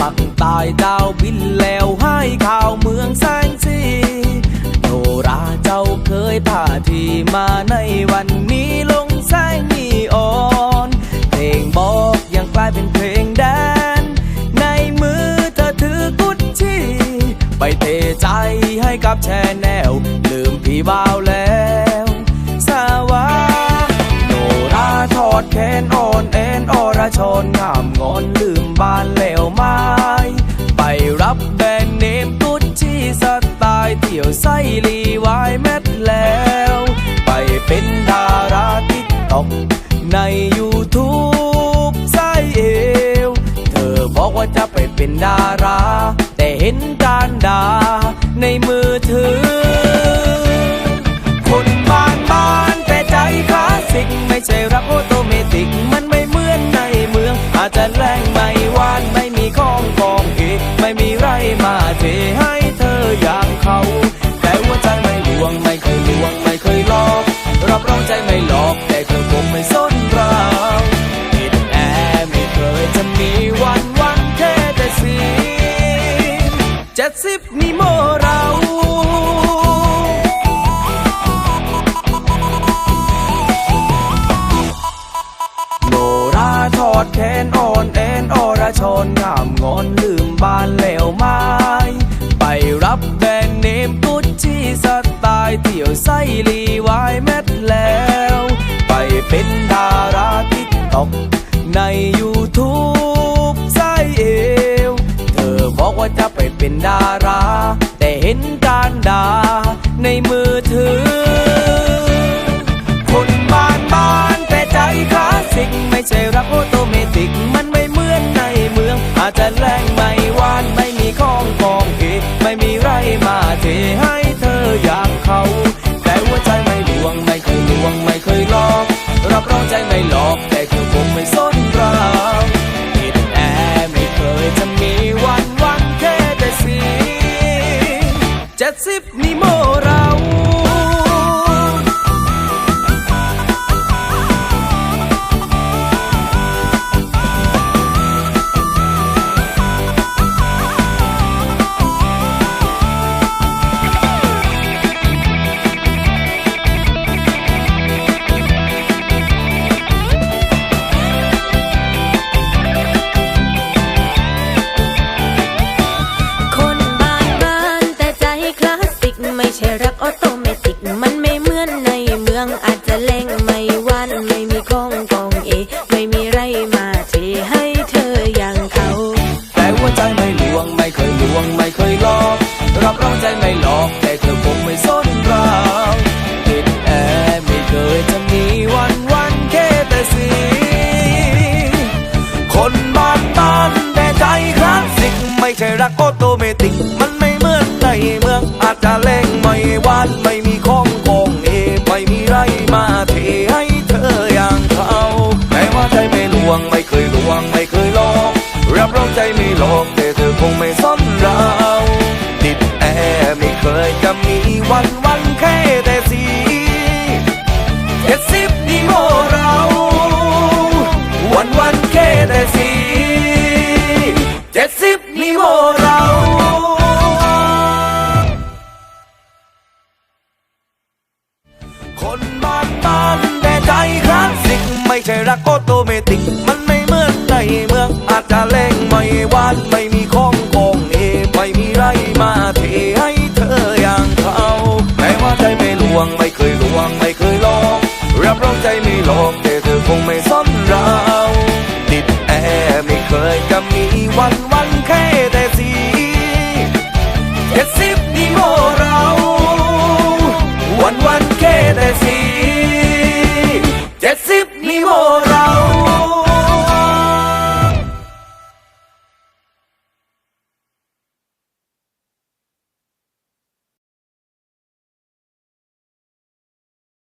ปักตายดาวบินแล้วให้ข่าวเมืองแสงสีโนราเจ้าเคยพาทีมาในวันนี้ลงแสงนีออนเพลงบอกยังกลายเป็นเพลงแดน ในมือเธอถือกุชชี่ไปเทใจให้กับแชแนวลืมพี่บ่าวแล้ว สวาโนราทอดแขนออน แอนอรชนงามงอนลืมบ้านแล้วไม้ ไปรับแบรนด์เนมกุชชี่สไตล์เที่ยวไส้ลีวายแมทแล้ว ไปเป็นดาราติ๊กตอกใน YouTube ไส้เอว เธอบอกว่าจะไปเป็นดารา แต่เห็นการด่าในมือถือ คนบ้านบ้านแต่ใจคลาสสิกไม่ใช่ แขนอ่อนแอนอรชนงามงอนลืมบ้านแล้วไม้ไปรับแบรนด์เนมกุชชี่สไตล์เที่ยวไส้ลีวายแมทแล้ว ไปเป็นดาราติ๊กต็อกใน YouTube ไส้เอว เธอบอกว่าจะไปเป็นดารา แต่เห็นการด่าในมือถือ ไม่มีไร รักออโตเมติกมันไม่เหมือนในเมืองอาจจะแรงไม่วานไม่มีของกองเอ ไม่มีไรมาเทให้เธออย่างเขา แต่หัวใจไม่ลวงไม่เคยลวงไม่เคยหลอก รับรองใจไม่หลอกแต่เธอคงไม่สนเราติดแอร์ไม่เคยจะมีวันวันแค่แต่สีคนบ้านบ้านแต่ใจคลาสสิกไม่ใช่รักออโตเม วันไม่มีของกองเอไม่มีไรมาเทให้เธออย่างเขาแม้ว่าใจไม่ลวงไม่เคยลวงไม่เคยหลอกรับรองใจไม่หลอกแต่เธอคงไม่ซ่อนเราติดแอร์ไม่เคยจะมีวันวันแค่แต่สีเจ็ดสิ คนบ้านบ้านแต่ใจคลาสสิกไม่ใช่รักออโตเมติก มันไม่เหมือนในเมืองอาจจะแรงไม่วานไม่มีของของเอไม่มีไรมาเทให้เธออย่างเขาแม้ว่าใจไม่ลวงไม่เคยลวงไม่เคยลองรับรองใจไม่ลอง